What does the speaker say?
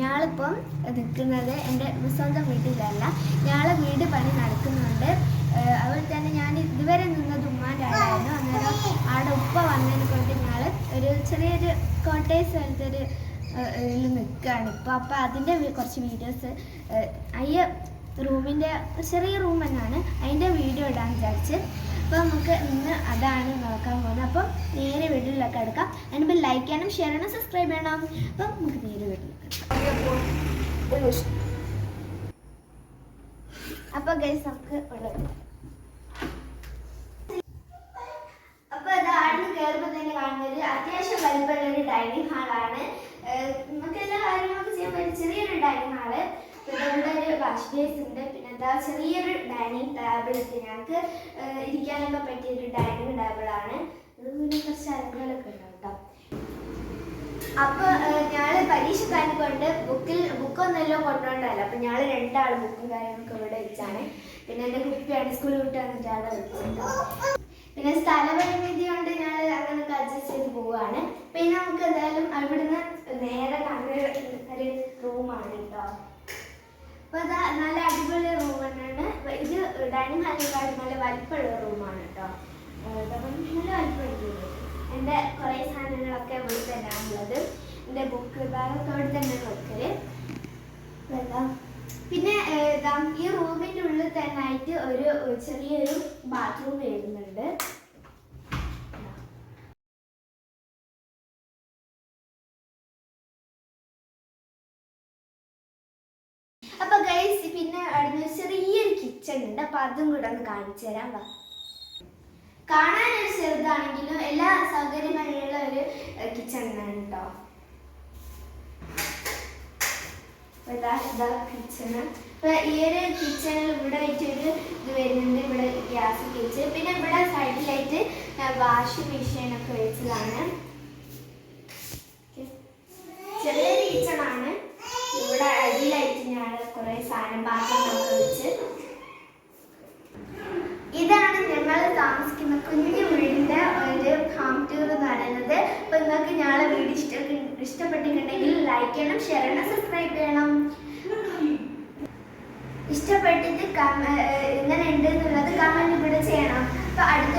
ഞാളിപ്പം നിൽക്കുന്നത് എന്റെ സ്വന്തം വീട്ടിലല്ല. ഞാളെ വീട് പണി നടക്കുന്നുണ്ട്. അതുപോലെ തന്നെ ഞാൻ ഇതുവരെ നിന്നത് ഉമ്മാന്റെ ആളായിരുന്നു. അന്നേരം ആടെ ഉപ്പ വന്നതിനെ കൊണ്ട് ഞാൻ ഒരു ചെറിയൊരു കോട്ടേഴ്സ് പോലത്തെ ഇതിൽ നിൽക്കുകയാണ്. ഇപ്പോൾ അപ്പോൾ അതിന്റെ കുറച്ച് വീഡിയോസ് അയ്യ റൂമിന്റെ ചെറിയ റൂം തന്നെയാണ് അതിന്റെ വീഡിയോ ഇടാൻ വിചാരിച്ച് അപ്പോൾ നമുക്ക് ഇന്ന് അതാണ് നോക്കാൻ പോകുന്നത്. അപ്പം നേരെ വീട്ടിലൊക്കെ എടുക്കാം. അതിനിപ്പോൾ ലൈക്ക് ചെയ്യണം ഷെയർ ചെയ്യണം സബ്സ്ക്രൈബ് ചെയ്യണം അപ്പം നമുക്ക് നേരെ വീട്ടിലൊക്കെ. അപ്പോൾ ഗൈസ് നമുക്ക് ഉള്ളത്. അപ്പൊ ഇത് കാണുന്നത് അത്യാവശ്യം വലിപ്പമുള്ള ഒരു ഡൈനിങ് ഹാളാണ് നമുക്ക് എല്ലാ കാര്യങ്ങളൊക്കെ ചെയ്യാൻ പറ്റും ചെറിയൊരു ഡൈനിങ് ഹാൾ പിന്നെ ഇവിടെ ഒരു വാഷ് ബേസ് ഉണ്ട്. പിന്നെ എന്താ ചെറിയൊരു ഡൈനിങ് ഉണ്ട് ഞങ്ങൾക്ക് ഇരിക്കാനൊക്കെ പറ്റിയ ഒരു ഡൈനിങ് ഇത് പിന്നെ കുറച്ച് അരങ്ങളൊക്കെ ഉണ്ടാവും കേട്ടോ. അപ്പൊ ഞങ്ങൾ പരീക്ഷ കൊണ്ട് ബുക്കിൽ ബുക്കൊന്നെല്ലാം കൊണ്ടുപോകണ്ടല്ലോ അപ്പൊ ഞങ്ങൾ രണ്ടാൾ ബുക്കും കാര്യങ്ങളൊക്കെ ഇവിടെ വെച്ചാണ്. പിന്നെ എന്റെ കുട്ടിയാണ് സ്കൂളിൽ വിട്ട് വന്നിട്ട് അവിടെ വെച്ചിട്ടുണ്ട്. പിന്നെ സ്ഥലപരിമിതി കൊണ്ട് ഞങ്ങൾ അങ്ങനെയൊക്കെ അഡ്ജസ്റ്റ് ചെയ്ത് പോവാണ്. പിന്നെ നമുക്ക് എന്തായാലും അവിടുന്ന് നേരെ കാണുന്ന ഒരു റൂമാണ് കേട്ടോ അപ്പൊ ഇതാ നല്ല അടിപൊളി റൂം തന്നെയാണ് അപ്പൊ ഡൈനിങ് ഹാളിനെക്കാളും നല്ല വലിപ്പമുള്ള റൂമാണ് കേട്ടോ. നല്ല വലിപ്പമുണ്ട് എന്റെ കുറേ സാധനങ്ങളൊക്കെ ഇവിടെ തന്നെയാണുള്ളത് എന്റെ ബുക്ക് വിഭാഗത്തോട് തന്നെ എന്താ പിന്നെ ഈ റൂമിന്റെ ഉള്ളിൽ തന്നെ ആയിട്ട് ഒരു ചെറിയൊരു ബാത്റൂം വരുന്നുണ്ട്. അപ്പൊ ഗൈസ് പിന്നെ ചെറിയൊരു കിച്ചൺ അപ്പൊ അതും കൂടെ ഒന്ന് കാണിച്ചു തരാം വാ. കാണാൻ ഒരു ചെറുതാണെങ്കിലും എല്ലാ സൗകര്യങ്ങളുള്ള ഒരു കിച്ചൺ ആണ് കേട്ടോ അപ്പൊ കിച്ചണ് ഇപ്പൊ ഈ ഒരു കിച്ചണിൽ ഇവിടെ ഒരു ഇത് വരുന്നുണ്ട്. ഇവിടെ ഗ്യാസ് കിച്ച് പിന്നെ ഇവിടെ സൈഡിലായിട്ട് വാഷിംഗ് മെഷീൻ ഒക്കെ വെച്ചതാണ്. ചെറിയൊരു ആണ്. ഇവിടെ അടിയിലായിട്ട് ഞാൻ കുറെ സാധനം പാത്രങ്ങളൊക്കെ ഇഷ്ടപ്പെട്ടിട്ടുണ്ടെങ്കിൽ ലൈക്ക് ചെയ്യണം ഷെയർ ചെയ്യണം സബ്സ്ക്രൈബ് ചെയ്യണം. ഇഷ്ടപ്പെട്ടിട്ട് എങ്ങനെ ഉണ്ട് എന്നുള്ളത് കമന്റ് ഇവിടെ ചെയ്യണം. അപ്പൊ അടുത്തൊരു വീഡിയോയിൽ കാണാം